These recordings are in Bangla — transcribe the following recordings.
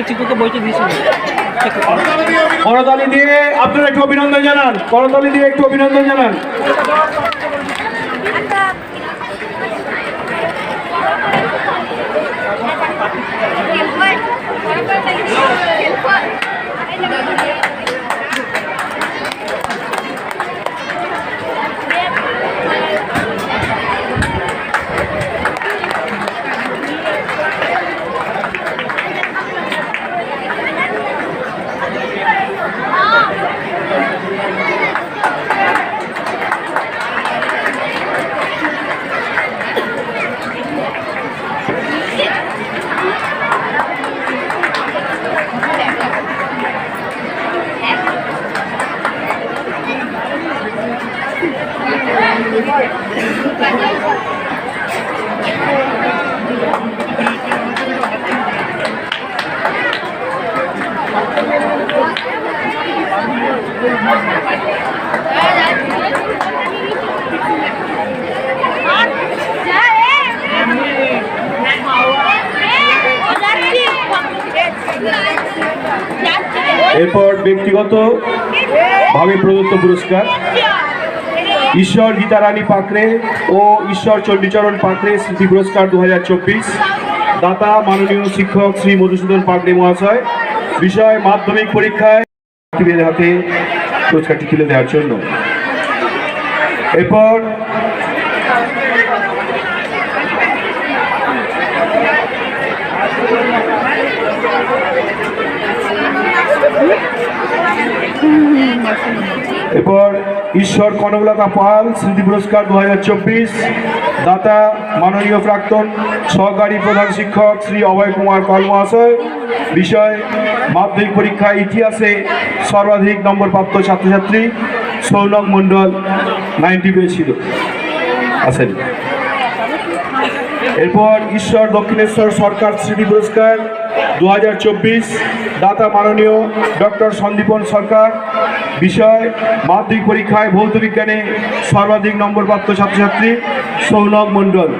ব্যক্তিত্বকে বইটি দিয়েছিলেন করতালি দিয়ে আপনারা একটু অভিনন্দন জানান করতালি দিয়ে একটু অভিনন্দন জানান। এরপর ব্যক্তিগত ভাবে প্রদত্ত পুরস্কার। ঈশ্বর গীতারানী পাকড়ে ও ঈশ্বর চণ্ডীচরণ পাকড়ে স্মৃতি পুরস্কার দু হাজার চব্বিশ। দাতা মাননীয় শিক্ষক শ্রী মধুসূদন পাকড়ে মহাশয়, বিষয় মাধ্যমিক পরীক্ষায় হাতে পুরস্কারটি তুলে দেওয়ার জন্য। এরপর এরপর ঈশ্বর কনকলতা পাল, স্মৃতি পুরস্কার দু হাজার চব্বিশ, দাতা মাননীয় প্রাক্তন সহকারী প্রধান শিক্ষক শ্রী অভয় কুমার পাল মহাশয়, বিষয় মাধ্যমিক পরীক্ষায় ইতিহাসে সর্বাধিক নম্বর প্রাপ্ত ছাত্রছাত্রী সৌনক মণ্ডল নাইনটি পেয়েছিল। আসেন। এরপর ঈশ্বর দক্ষিণেশ্বর সরকার স্মৃতি পুরস্কার দু হাজার চব্বিশ দাতা মাননীয় ডক্টর সন্দীপন সরকার, বিষয়, মাধ্যমিক পরীক্ষায় ভৌত বিজ্ঞানে সর্বাধিক নম্বর প্রাপ্ত ছাত্রছাত্রী সৌনক মণ্ডল।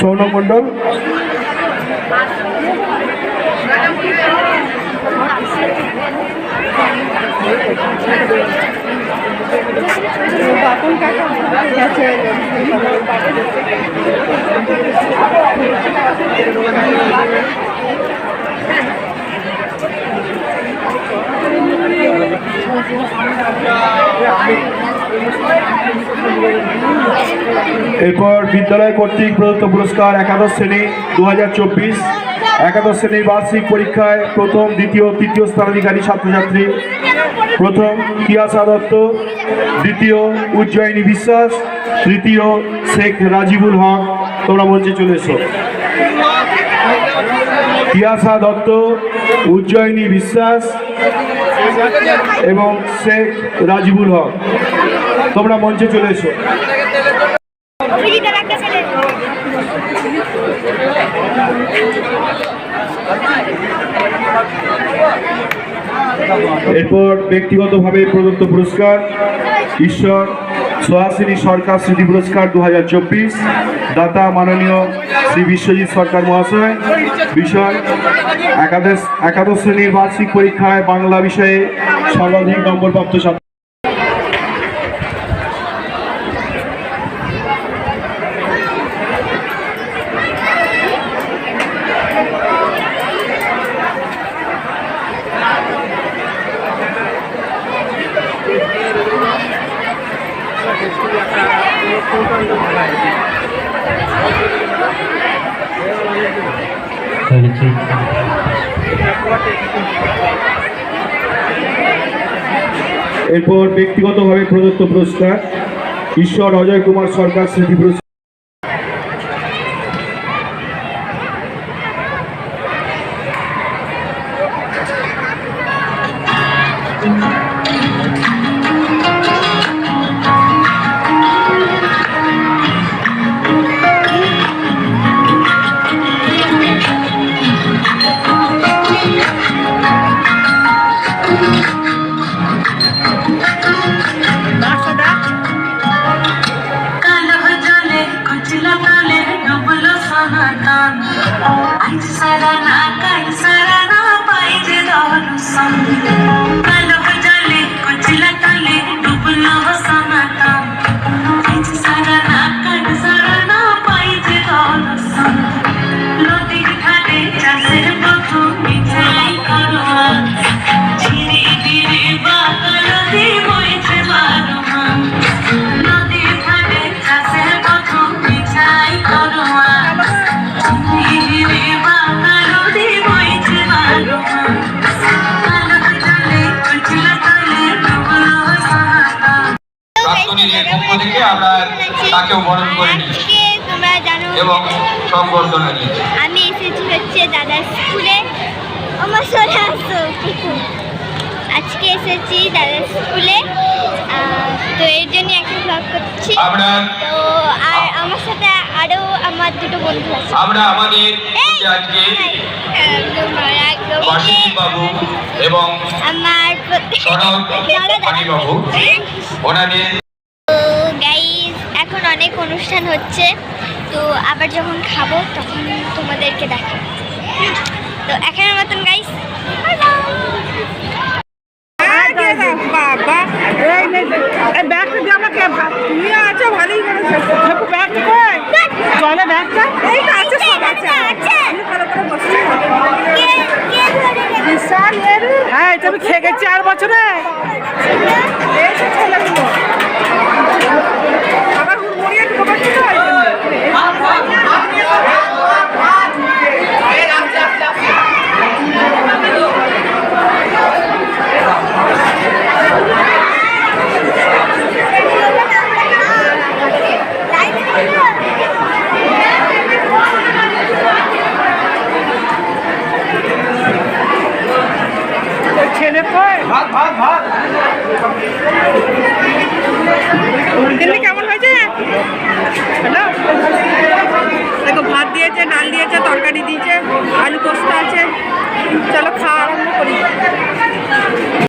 সৌনক মণ্ডল। বাপন কাকা। এরপর বিদ্যালয় কর্তৃক প্রদত্ত পুরস্কার একাদশ শ্রেণি দু হাজার চব্বিশ একাদশ শ্রেণির বার্ষিক পরীক্ষায় প্রথম, দ্বিতীয়, তৃতীয় স্থানাধিকারী ছাত্রছাত্রী। প্রথম কিয়াসা দত্ত দ্বিতীয়, উজ্জয়িনী বিশ্বাস। তৃতীয়, শেখ রাজিবুল হক। তোমরা মঞ্চে চলে এসো। কিয়াসা দত্ত উজ্জয়িনী বিশ্বাস এবং শেখ রাজিবুল হক। তোমরা মঞ্চে চলে এসো। এরপর ব্যক্তিগতভাবে প্রদত্ত পুরস্কার, ঈশ্বর সোহাসিনী সরকার স্মৃতি পুরস্কার দু হাজার চব্বিশ, দাতা মাননীয় শ্রী বিশ্বজিৎ সরকার মহাশয়, বিষয় একাদশ একাদশ শ্রেণির বার্ষিক পরীক্ষায় বাংলা বিষয়ে সর্বাধিক নম্বরপ্রাপ্ত এরপর ব্যক্তিগতভাবে প্রদত্ত পুরস্কার ঈশ্বর অজয় কুমার সরকার স্মৃতি পুরস্কার। सराना काय सराना पाहिजे जाऊन सांग कालक जाले कचला ताले डुबल वसनाता. काय सराना काय सराना पाहिजे जाऊन सांग তাকেও বরণ করে নিয়েছি আজকে তোমরা জানো এবং সংবর্ধনা আমি এসেছি হচ্ছে দাদার স্কুলে। আমার সোনা আজকে এসেছি দাদার স্কুলে। তো এর জন্য একটা ব্লগ করছি। তো আর আমার সাথে আরও আমার দুটো বন্ধু আছে। আমরা আমাদের আজকে বাবু এবং আমার বাবু ওনাদের এখন অনেক অনুষ্ঠান হচ্ছে, তো আবার যখন খাব তখন তোমাদেরকে দেখো তো এখন মতন গাইস বাবা কিন্তু কেমন হয়েছে? হ্যালো দেখো, ভাত দিয়েছে, ডাল দিয়েছে, তরকারি দিয়েছে, আলু পোস্ত আছে। চলো খাওয়া আরম্ভ করি।